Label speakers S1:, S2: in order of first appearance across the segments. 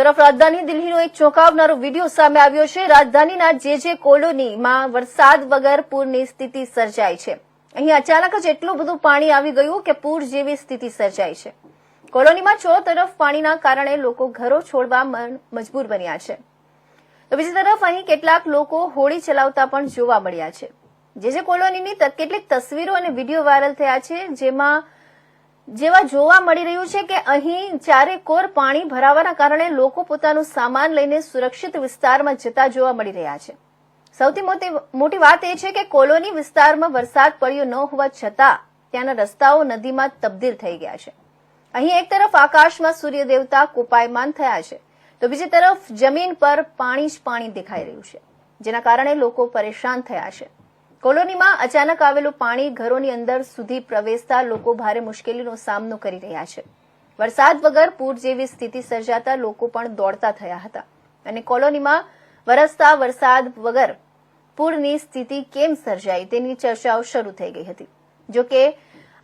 S1: તરફ રાજધાની દિલ્હીનો એક ચોંકાવનારો વીડિયો સામે આવ્યો છે. રાજધાનીના જે જે કોલોનીમાં વરસાદ વગર પૂરની સ્થિતિ સર્જાઈ છે. અહીં અચાનક જ એટલું બધું પાણી આવી ગયું કે પૂર જેવી સ્થિતિ સર્જાઈ છે. કોલોનીમાં ચો તરફ પાણીના કારણે લોકો ઘરો છોડવા મજબૂર બન્યા છે. તો બીજી તરફ અહીં કેટલાક લોકો હોળી ચલાવતા પણ જોવા મળ્યા છે. જે જે કોલોનીની કેટલીક તસવીરો અને વીડિયો વાયરલ થયા છે, જેમાં જેવા જોવા મળી રહ્યું છે કે અહીં ચારે કોર પાણી ભરાવાના કારણે લોકો પોતાનું સામાન લઈને સુરક્ષિત વિસ્તારમાં જતા જોવા મળી રહ્યા છે. સૌથી મોટી વાત એ છે કે કોલોની વિસ્તારમાં વરસાદ પડ્યો ન હોવા છતાં ત્યાંના રસ્તાઓ નદીમાં તબદીલ થઈ ગયા છે. અહીં એક તરફ આકાશમાં સૂર્ય દેવતા કોપાયમાન થયા છે. તો બીજી તરફ જમીન પર પાણી જ પાણી દેખાઈ રહ્યું છે, જેના કારણે લોકો પરેશાન થયા છે. કોલોનીમાં અચાનક આવેલું પાણી ઘરોની અંદર સુધી પ્રવેશતા લોકો ભારે મુશ્કેલીનો સામનો કરી રહ્યા છે. વરસાદ વગર પૂર જેવી સ્થિતિ સર્જાતા લોકો પણ દોડતા થયા હતા. અને કોલોનીમાં વરસતા વરસાદ વગર પૂરની સ્થિતિ કેમ સર્જાઈ તેની ચર્ચાઓ શરૂ થઈ ગઈ હતી. જોકે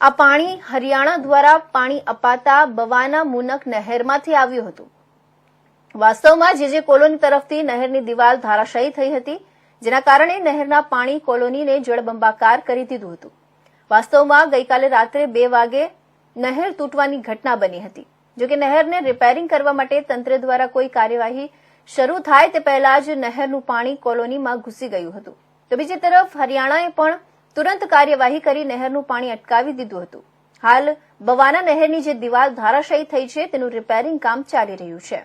S1: આ પાણી હરિયાણા દ્વારા પાણી અપાતા બવાના મુનક નહેરમાંથી આવ્યું હતું. વાસ્તવમાં જે જે કોલોની તરફથી નહેરની દિવાલ ધારાશાયી થઈ હતી જેના કારણે નહેરના પાણી કોલોનીને જળબંબાકાર કરી દીધું હતું. વાસ્તવમાં ગઈકાલે રાત્રે બે વાગે નહેર તૂટવાની ઘટના બની હતી. જોકે નહેરને રિપેરિંગ કરવા માટે તંત્ર દ્વારા કોઈ કાર્યવાહી શરૂ થાય તે પહેલા જ નહેરનું પાણી કોલોનીમાં ઘૂસી ગયું હતું. તો બીજી તરફ હરિયાણાએ પણ તુરંત કાર્યવાહી કરી નહેરનું પાણી અટકાવી દીધું હતું. હાલ બવાના નહેરની જે દિવાલ ધારાશાયી થઈ છે તેનું રિપેરિંગ કામ ચાલી રહ્યું છે.